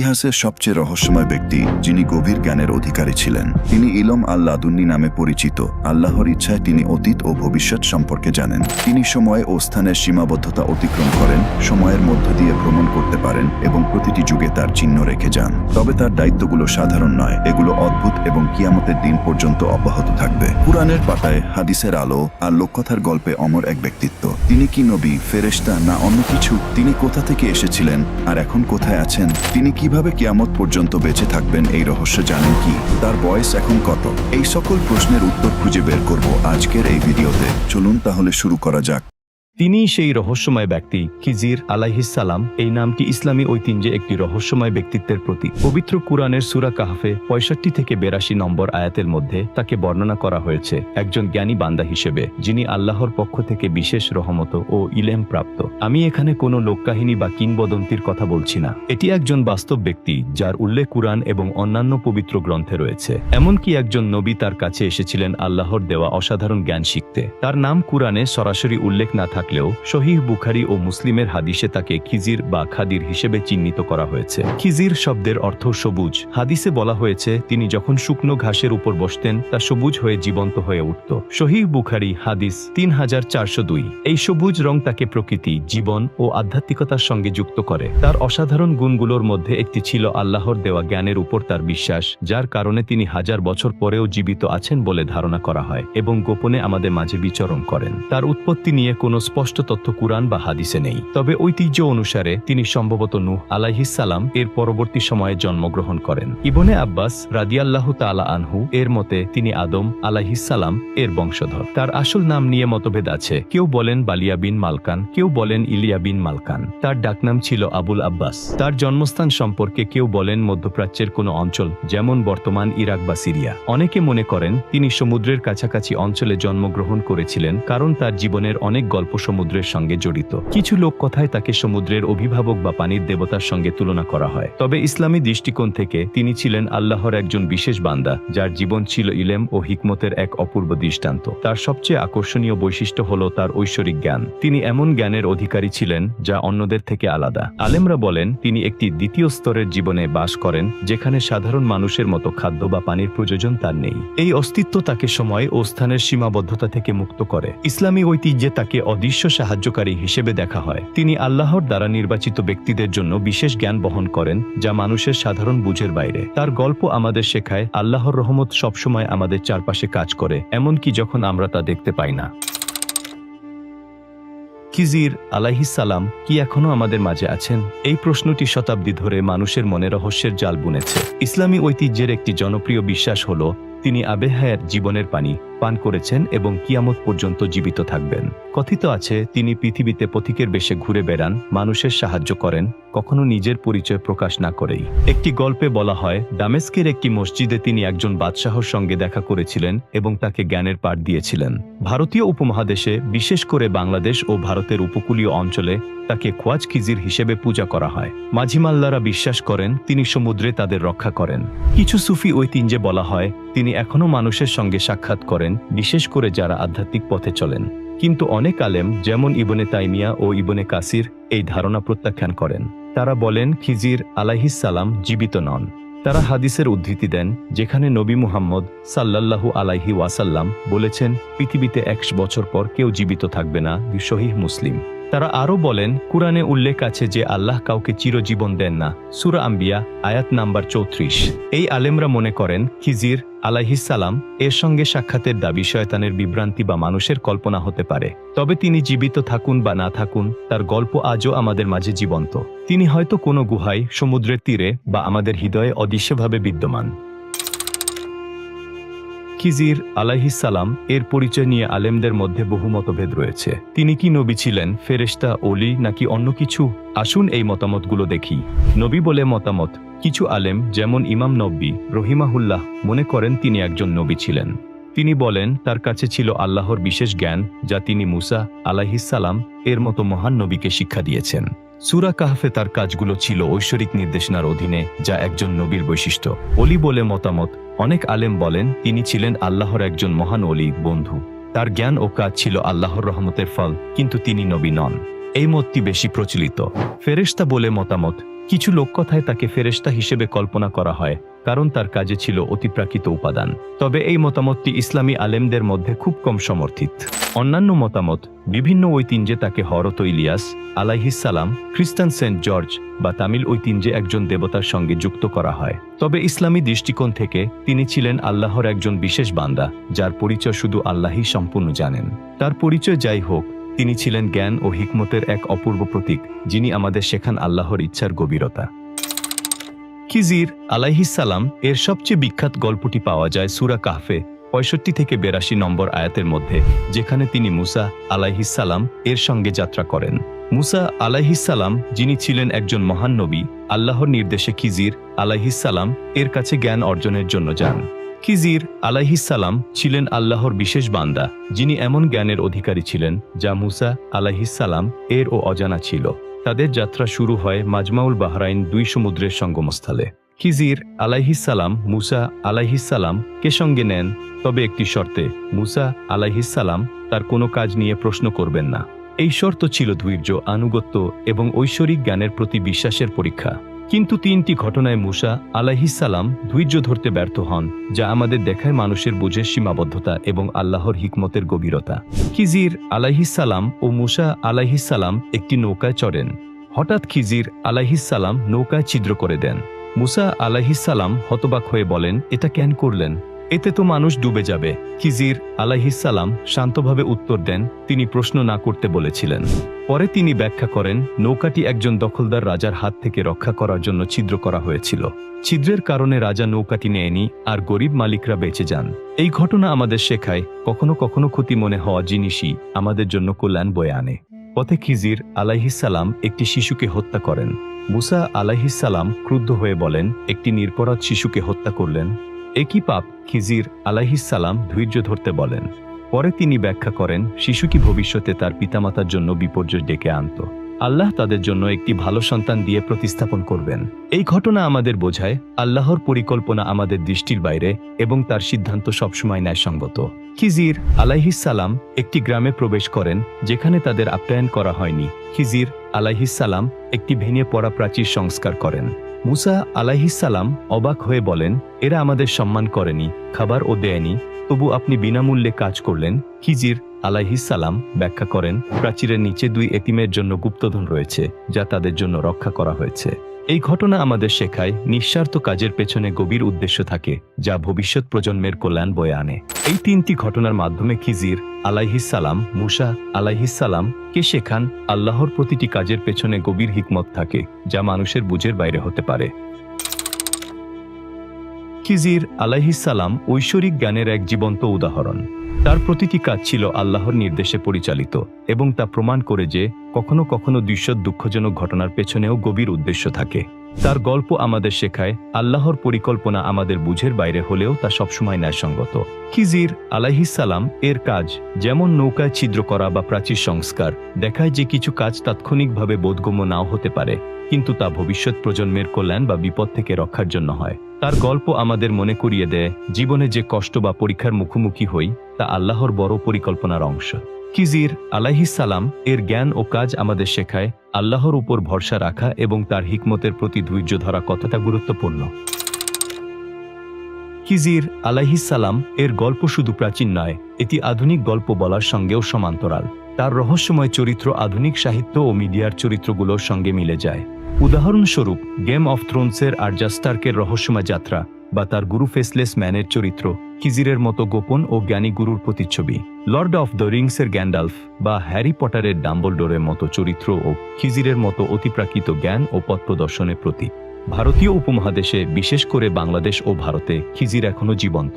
ইতিহাসের সবচেয়ে রহস্যময় ব্যক্তি, যিনি গভীর জ্ঞানের অধিকারী ছিলেন। তিনি ইলম আল্লাহ দুন্নি নামে পরিচিত। আল্লাহর ইচ্ছায় তিনি অতীত ও ভবিষ্যৎ সম্পর্কে জানেন। তিনি সময় ও স্থানের সীমাবদ্ধতা অতিক্রম করেন, সময়ের মধ্য দিয়ে ভ্রমণ করতে পারেন এবং প্রতিটি যুগে তার চিহ্ন রেখে যান। তবে তার দায়িত্বগুলো সাধারণ নয়, এগুলো অদ্ভুত এবং কিয়ামতের দিন পর্যন্ত অব্যাহত থাকবে। পুরাণের পাতায় হাদিসের আলো আর লোককথার গল্পে অমর এক ব্যক্তিত্ব। তিনি কি নবী, ফেরেশতা না অন্য কিছু? তিনি কোথা থেকে এসেছিলেন? আর এখন কোথায় আছেন? তিনি কীভাবে কিয়ামত পর্যন্ত বেঁচে থাকবেন এই রহস্য জানেন কি? তার বয়স এখন কত? এই সকল প্রশ্নের উত্তর খুঁজে বের করব আজকের এই ভিডিওতে। চলুন তাহলে শুরু করা যাক। তিনি সেই রহস্যময় ব্যক্তি। খিজির আলাইহিসালাম এই নামটি ইসলামী ঐতিহ্যে একটি রহস্যময় ব্যক্তিত্বের প্রতীক। পবিত্র কুরআনের সুরা কাহফে পঁয়ষট্টি থেকে বেরাশি নম্বর আয়াতের মধ্যে তাকে বর্ণনা করা হয়েছে। একজন জ্ঞানী বান্দা হিসেবে, যিনি আল্লাহর পক্ষ থেকে বিশেষ রহমত ও ইলেম প্রাপ্ত। আমি এখানে কোনো লোককাহিনী বা কিংবদন্তির কথা বলছি না। এটি একজন বাস্তব ব্যক্তি, যার উল্লেখ কুরআন এবং অন্যান্য পবিত্র গ্রন্থে রয়েছে। এমনকি একজন নবী তার কাছে এসেছিলেন আল্লাহর দেওয়া অসাধারণ জ্ঞান শিখতে তার নাম কুরআনে সরাসরি উল্লেখ না থাকলেও শহীহ বুখারি ও মুসলিমের হাদিসে তাকে খিজির বা খাদির হিসেবে চিহ্নিত করা হয়েছে। খিজির শব্দের অর্থ সবুজ। হাদিসে বলা হয়েছে, তিনি যখন শুকনো ঘাসের উপর বসতেন, তা সবুজ হয়ে জীবন্ত হয়ে উঠত। শহীহ বুখারি হাদিস তিন হাজার চারশো দুই। এই সবুজ রং তাকে প্রকৃতি, জীবন ও আধ্যাত্মিকতার সঙ্গে যুক্ত করে। তার অসাধারণ গুণগুলোর মধ্যে একটি ছিল আল্লাহর দেওয়া জ্ঞানের উপর তার বিশ্বাস, যার কারণে তিনি হাজার বছর পরেও জীবিত আছেন বলে ধারণা করা হয় এবং গোপনে আমাদের মাঝে বিচরণ করেন। তার উৎপত্তি নিয়ে কোনো স্পষ্ট তথ্য কুরআন বা হাদিসে নেই। তবে ঐতিহ্য অনুসারে তিনি সম্ভবত নূহ আলাইহিসালাম এর পরবর্তী সময়ে জন্মগ্রহণ করেন। ইবনে আব্বাস রাদিয়াল্লাহ তালা আনহু এর মতে তিনি আদম আলাইহিসালাম এর বংশধর। তার আসল নাম নিয়ে মতভেদ আছে। কেউ বলেন বালিয়া বিন মালকান, কেউ বলেন ইলিয়া বিন মালকান। তার ডাকনাম ছিল আবুল আব্বাস। তার জন্মস্থান সম্পর্কে কেউ বলেন মধ্যপ্রাচ্যের কোনো অঞ্চল, যেমন বর্তমান ইরাক বা সিরিয়া। অনেকে মনে করেন তিনি সমুদ্রের কাছাকাছি অঞ্চলে জন্মগ্রহণ করেছিলেন কারণ তার জীবনের অনেক গল্প সমুদ্রের সঙ্গে জড়িত। কিছু লোক কথায় তাকে সমুদ্রের অভিভাবক বা পানির দেবতার সঙ্গে তুলনা করা হয়। তবে ইসলামী দৃষ্টিকোণ থেকে তিনি ছিলেন আল্লাহর একজন বিশেষ বান্দা, যার জীবন ছিল ইলেম ও হিকমতের এক অপূর্ব দৃষ্টান্ত। তার সবচেয়ে আকর্ষণীয় বৈশিষ্ট্য হল তার ঐশ্বরিক জ্ঞান। তিনি এমন জ্ঞানের অধিকারী ছিলেন যা অন্যদের থেকে আলাদা। আলেমরা বলেন, তিনি একটি দ্বিতীয় স্তরের জীবনে বাস করেন, যেখানে সাধারণ মানুষের মতো খাদ্য বা পানির প্রয়োজন তার নেই। এই অস্তিত্ব তাকে সময় ও স্থানের সীমাবদ্ধতা থেকে মুক্ত করে। ইসলামী ঐতিহ্যে তাকে অদৃশ্য সাহায্যকারী হিসেবে দেখা হয়। তিনি আল্লাহর দ্বারা নির্বাচিত ব্যক্তিদের জন্য বিশেষ জ্ঞান বহন করেন, যা মানুষের সাধারণ বুঝের বাইরে। তার গল্প আমাদের শেখায়, আল্লাহর রহমত সবসময় আমাদের চারপাশে কাজ করে, এমনকি যখন আমরা তা দেখতে পাই না। খিজির আলাইহিসালাম কি এখনও আমাদের মাঝে আছেন? এই প্রশ্নটি শতাব্দী ধরে মানুষের মনে রহস্যের জাল বুনেছে। ইসলামী ঐতিহ্যের একটি জনপ্রিয় বিশ্বাস হল তিনি আবেহায়ার জীবনের পানি পান করেছেন এবং কিয়ামত পর্যন্ত জীবিত থাকবেন। কথিত আছে, তিনি পৃথিবীতে পথিকের বেশে ঘুরে বেড়ান, মানুষের সাহায্য করেন, কখনো নিজের পরিচয় প্রকাশ না করেই। একটি গল্পে বলা হয়, দামেস্কের একটি মসজিদে তিনি একজন বাদশাহর সঙ্গে দেখা করেছিলেন এবং তাকে জ্ঞানের পাঠ দিয়েছিলেন। ভারতীয় উপমহাদেশে, বিশেষ করে বাংলাদেশ ও ভারতের উপকূলীয় অঞ্চলে তাকে খোয়াজ খিজির হিসেবে পূজা করা হয়। মাঝিমাল্লারা বিশ্বাস করেন, তিনি সমুদ্রে তাদের রক্ষা করেন। কিছু সুফি ঐতিহ্যে বলা হয়, তিনি এখনও মানুষের সঙ্গে সাক্ষাৎ করেন, বিশেষ করে যারা আধ্যাত্মিক পথে চলেন। কিন্তু অনেক আলেম, যেমন ইবনে তাইমিয়া ও ইবনে কাসির, এই ধারণা প্রত্যাখ্যান করেন। তারা বলেন, খিজির আলাইহিসালাম জীবিত নন। তারা হাদিসের উদ্ধৃতি দেন, যেখানে নবী মুহাম্মদ সাল্লাল্লাহু আলাইহি ওয়াসাল্লাম বলেছেন, পৃথিবীতে একশ বছর পর কেউ জীবিত থাকবে না, শহীহ মুসলিম। তারা আরও বলেন, কুরআনে উল্লেখ আছে যে আল্লাহ কাউকে চিরজীবন দেন না। সুরা আম্বিয়া, আয়াত নাম্বার চৌত্রিশ। এই আলেমরা মনে করেন, খিজির আলাইহিসালাম এর সঙ্গে সাক্ষাতের দাবি শয়তানের বিভ্রান্তি বা মানুষের কল্পনা হতে পারে। তবে তিনি জীবিত থাকুন বা না থাকুন, তার গল্প আজও আমাদের মাঝে জীবন্ত। তিনি হয়তো কোনো গুহায়, সমুদ্রের তীরে বা আমাদের হৃদয়ে অদৃশ্যভাবে বিদ্যমান। খিজির আলাইহিসালাম এর পরিচয় নিয়ে আলেমদের মধ্যে বহু মতভেদ রয়েছে। তিনি কি নবী ছিলেন ফেরেস্তা ওলি নাকি অন্য কিছু? আসুন এই মতামতগুলো দেখি। নবী বলে মতামত, কিছু আলেম যেমন ইমাম নব্বী রহিমাহুল্লাহ মনে করেন তিনি একজন নবী ছিলেন। তিনি বলেন, তার কাছে ছিল আল্লাহর বিশেষ জ্ঞান, যা তিনি মুসা আলাইহিসালাম এর মতো মহান নবীকে শিক্ষা দিয়েছেন। সুরা কাহফে তার কাজগুলো ছিল ঐশ্বরিক নির্দেশনার অধীনে, যা একজন নবীর বৈশিষ্ট্য। অলি বলে মতামত, অনেক আলেম বলেন, তিনি ছিলেন আল্লাহর একজন মহান অলি বন্ধু। তার জ্ঞান ও কাজ ছিল আল্লাহর রহমতের ফল, কিন্তু তিনি নবী নন। এই মতটি বেশি প্রচলিত। ফেরেশতা বলে মতামত কিছু লোককথায় তাকে ফেরেশতা হিসেবে কল্পনা করা হয়, কারণ তার কাজে ছিল অতিপ্রাকৃত উপাদান। তবে এই মতামতটি ইসলামী আলেমদের মধ্যে খুব কম সমর্থিত। অন্যান্য মতামত, বিভিন্ন ঐতিহ্যে তাকে হরত ইলিয়াস আলাইহিসালাম খ্রিস্টান সেন্ট জর্জ বা তামিল ঐতিহ্যে একজন দেবতার সঙ্গে যুক্ত করা হয়। তবে ইসলামী দৃষ্টিকোণ থেকে তিনি ছিলেন আল্লাহর একজন বিশেষ বান্দা, যার পরিচয় শুধু আল্লাহই সম্পূর্ণ জানেন। তার পরিচয় যাই হোক তিনি ছিলেন জ্ঞান ও হিকমতের এক অপূর্ব প্রতীক, যিনি আমাদের শেখান আল্লাহর ইচ্ছার গভীরতা। খিজির আলাইহিসালাম এর সবচেয়ে বিখ্যাত গল্পটি পাওয়া যায় সুরা কাহফে, পঁয়ষট্টি থেকে বেরাশি নম্বর আয়াতের মধ্যে, যেখানে তিনি মুসা আলাইহিসালাম এর সঙ্গে যাত্রা করেন। মুসা আলাইহিসালাম যিনি ছিলেন একজন মহান নবী, আল্লাহর নির্দেশে খিজির আলাইহিসালাম এর কাছে জ্ঞান অর্জনের জন্য যান। খিজির আলাইহিসালাম ছিলেন আল্লাহর বিশেষ বান্দা, যিনি এমন জ্ঞানের অধিকারী ছিলেন যা মুসা আলাইহিসালাম এর ও অজানা ছিল। তাদের যাত্রা শুরু হয় মাজমাউল বাহরাইন দুই সমুদ্রের সঙ্গমস্থলে। খিজির আলাইহিসালাম মুসা আলাইহিসালাম কে সঙ্গে নেন? তবে একটি শর্তে, মুসা আলাইহিসালাম তার কোনো কাজ নিয়ে প্রশ্ন করবেন না। এই শর্ত ছিল ধৈর্য, আনুগত্য এবং ঐশ্বরিক জ্ঞানের প্রতি বিশ্বাসের পরীক্ষা। কিন্তু তিনটি ঘটনায় মুসা আলাহিসাল্লাম ধৈর্য ধরতে ব্যর্থ হন, যা আমাদের দেখায় মানুষের বোঝের সীমাবদ্ধতা এবং আল্লাহর হিকমতের গভীরতা। খিজির আলাহিসাল্লাম ও মুসা আলাহিসাল্লাম একটি নৌকায় চড়েন। হঠাৎ খিজির আলাহিসাল্লাম নৌকায় ছিদ্র করে দেন। মুসা আলাহিসাল্লাম হতবাক হয়ে বলেন, এটা কেন করলেন? এতে তো মানুষ ডুবে যাবে। খিজির আলাইহিসালাম শান্তভাবে উত্তর দেন, তিনি প্রশ্ন না করতে বলেছিলেন। পরে তিনি ব্যাখ্যা করেন, নৌকাটি একজন দখলদার রাজার হাত থেকে রক্ষা করার জন্য ছিদ্র করা হয়েছিল। ছিদ্রের কারণে রাজা নৌকাটি নেয়নি আর গরিব মালিকরা বেঁচে যান। এই ঘটনা আমাদের শেখায়, কখনো কখনো ক্ষতি মনে হওয়া জিনিসই আমাদের জন্য কল্যাণ বয়ে আনে। পথে খিজির আলাইহিসালাম একটি শিশুকে হত্যা করেন। মুসা আলাইহিসালাম ক্রুদ্ধ হয়ে বলেন, একটি নিরপরাধ শিশুকে হত্যা করলেন একই পাপ খিজির আলাইহিসালাম ধৈর্য ধরতে বলেন। পরে তিনি ব্যাখ্যা করেন শিশুটি ভবিষ্যতে তার পিতামাতার জন্য বিপর্যয় ডেকে আনত? আল্লাহ তাদের জন্য একটি ভালো সন্তান দিয়ে প্রতিস্থাপন করবেন। এই ঘটনা আমাদের বোঝায়, আল্লাহর পরিকল্পনা আমাদের দৃষ্টির বাইরে এবং তার সিদ্ধান্ত সবসময় ন্যায়সঙ্গত। খিজির আলাইহিসালাম একটি গ্রামে প্রবেশ করেন, যেখানে তাদের আপ্যায়ন করা হয়নি। খিজির আলাইহিসালাম একটি ভেঙে পড়া প্রাচীর সংস্কার করেন। মুসা আলাইহিসালাম অবাক হয়ে বলেন, এরা আমাদের সম্মান করেনি, খাবার ও দেয়নি। তবু আপনি বিনামূল্যে কাজ করলেন। খিজির আলাইহিসালাম ব্যাখ্যা করেন, প্রাচীরের নিচে দুই এতিমের জন্য গুপ্তধন রয়েছে, যা তাদের জন্য রক্ষা করা হয়েছে। এই ঘটনা আমাদের শেখায় নিঃস্বার্থ কাজের পেছনে গভীর উদ্দেশ্য থাকে, যা ভবিষ্যৎ প্রজন্মের কল্যাণ বয়ে আনে। এই তিনটি ঘটনার মাধ্যমে খিজির আলাইহিসালাম মুসা আলাইহিসালাম কে শেখান আল্লাহর প্রতিটি কাজের পেছনে গভীর হিকমত থাকে, যা মানুষের বুঝের বাইরে হতে পারে। খিজির আলাইহিসালাম ঐশ্বরিক জ্ঞানের এক জীবন্ত উদাহরণ। তার প্রতিটি কাজ ছিল আল্লাহর নির্দেশে পরিচালিত এবং তা প্রমাণ করে যে কখনো কখনো দৃশ্যত দুঃখজনক ঘটনার পেছনেও গভীর উদ্দেশ্য থাকে। তার গল্প আমাদের শেখায়, আল্লাহর পরিকল্পনা আমাদের বুঝের বাইরে হলেও তা সবসময় ন্যায়সঙ্গত। খিজির আলাইহিসালাম এর কাজ, যেমন নৌকায় ছিদ্র করা বা প্রাচীর সংস্কার, দেখায় যে কিছু কাজ তাৎক্ষণিকভাবে বোধগম্য নাও হতে পারে, কিন্তু তা ভবিষ্যৎ প্রজন্মের কল্যাণ বা বিপদ থেকে রক্ষার জন্য হয়। তার গল্প আমাদের মনে করিয়ে দেয়, জীবনে যে কষ্ট বা পরীক্ষার মুখোমুখি হই তা আল্লাহর বড় পরিকল্পনার অংশ। খিজির আলাইহিসালাম এর জ্ঞান ও কাজ আমাদের শেখায় আল্লাহর উপর ভরসা রাখা এবং তার হিকমতের প্রতি ধৈর্য ধরা কতটা গুরুত্বপূর্ণ। খিজির আলাইহিসালাম এর গল্প শুধু প্রাচীন নয়, এটি আধুনিক গল্প বলার সঙ্গেও সমান্তরাল। তার রহস্যময় চরিত্র আধুনিক সাহিত্য ও মিডিয়ার চরিত্রগুলোর সঙ্গে মিলে যায়। উদাহরণস্বরূপ গেম অফ থ্রোনসের আর্জাস্টার্কের রহস্যময় যাত্রা বা তার গুরু ফেসলেস ম্যানের চরিত্র, খিজিরের মতো গোপন ও জ্ঞানী গুরুর প্রতিচ্ছবি। লর্ড অফ দ্য রিংসের গ্যান্ডালফ বা হ্যারি পটারের ডাম্বলডোরের মতো চরিত্র ও খিজিরের মতো অতিপ্রাকৃত জ্ঞান ও পথ প্রদর্শনের প্রতি ভারতীয় উপমহাদেশে, বিশেষ করে বাংলাদেশ ও ভারতে, খিজির এখনও জীবন্ত।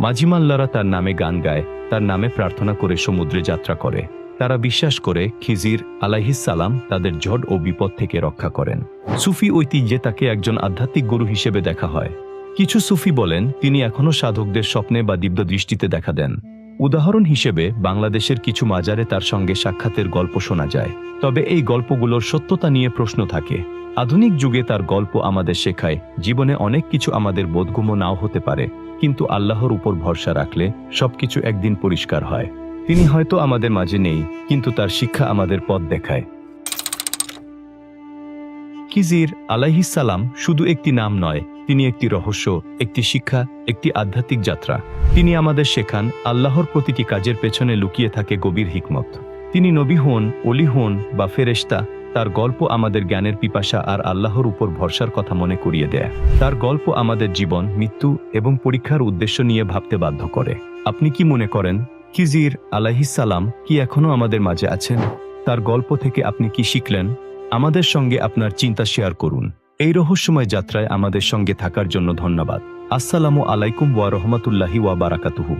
মাঝিমাল্লারা তার নামে গান গায়, তার নামে প্রার্থনা করে সমুদ্রে যাত্রা করে। তারা বিশ্বাস করে খিজির আলাইহিসালাম তাদের ঝড় ও বিপদ থেকে রক্ষা করেন। সুফি ঐতিহ্যে তাকে একজন আধ্যাত্মিক গুরু হিসেবে দেখা হয়। কিছু সুফি বলেন, তিনি এখনও সাধকদের স্বপ্নে বা দিব্য দৃষ্টিতে দেখা দেন। উদাহরণ হিসেবে, বাংলাদেশের কিছু মাজারে তার সঙ্গে সাক্ষাতের গল্প শোনা যায়। তবে এই গল্পগুলোর সত্যতা নিয়ে প্রশ্ন থাকে। আধুনিক যুগে তার গল্প আমাদের শেখায়, জীবনে অনেক কিছু আমাদের বোধগম্য নাও হতে পারে, কিন্তু আল্লাহর উপর ভরসা রাখলে সবকিছু একদিন পরিষ্কার হয়। তিনি হয়তো আমাদের মাঝে নেই, কিন্তু তার শিক্ষা আমাদের পথ দেখায়। খিজির আলাইহিসালাম শুধু একটি নাম নয়, তিনি একটি রহস্য, একটি শিক্ষা, একটি আধ্যাত্মিক যাত্রা। তিনি আমাদের শেখান, আল্লাহর প্রতিটি কাজের পেছনে লুকিয়ে থাকে গভীর হিকমত। তিনি নবী হন অলি হন বা ফেরেশতা, তার গল্প আমাদের জ্ঞানের পিপাসা আর আল্লাহর উপর ভরসার কথা মনে করিয়ে দেয়। তার গল্প আমাদের জীবন, মৃত্যু এবং পরীক্ষার উদ্দেশ্য নিয়ে ভাবতে বাধ্য করে। আপনি কি মনে করেন, খিজির আলাইহিসালাম কি এখনও আমাদের মাঝে আছেন? তার গল্প থেকে আপনি কি শিখলেন? আমাদের সঙ্গে আপনার চিন্তা শেয়ার করুন। এই রহস্যময় যাত্রায় আমাদের সঙ্গে থাকার জন্য ধন্যবাদ। আসসালামু আলাইকুম ওয়া রহমতুল্লাহি ওয়া বারাকাতুহু।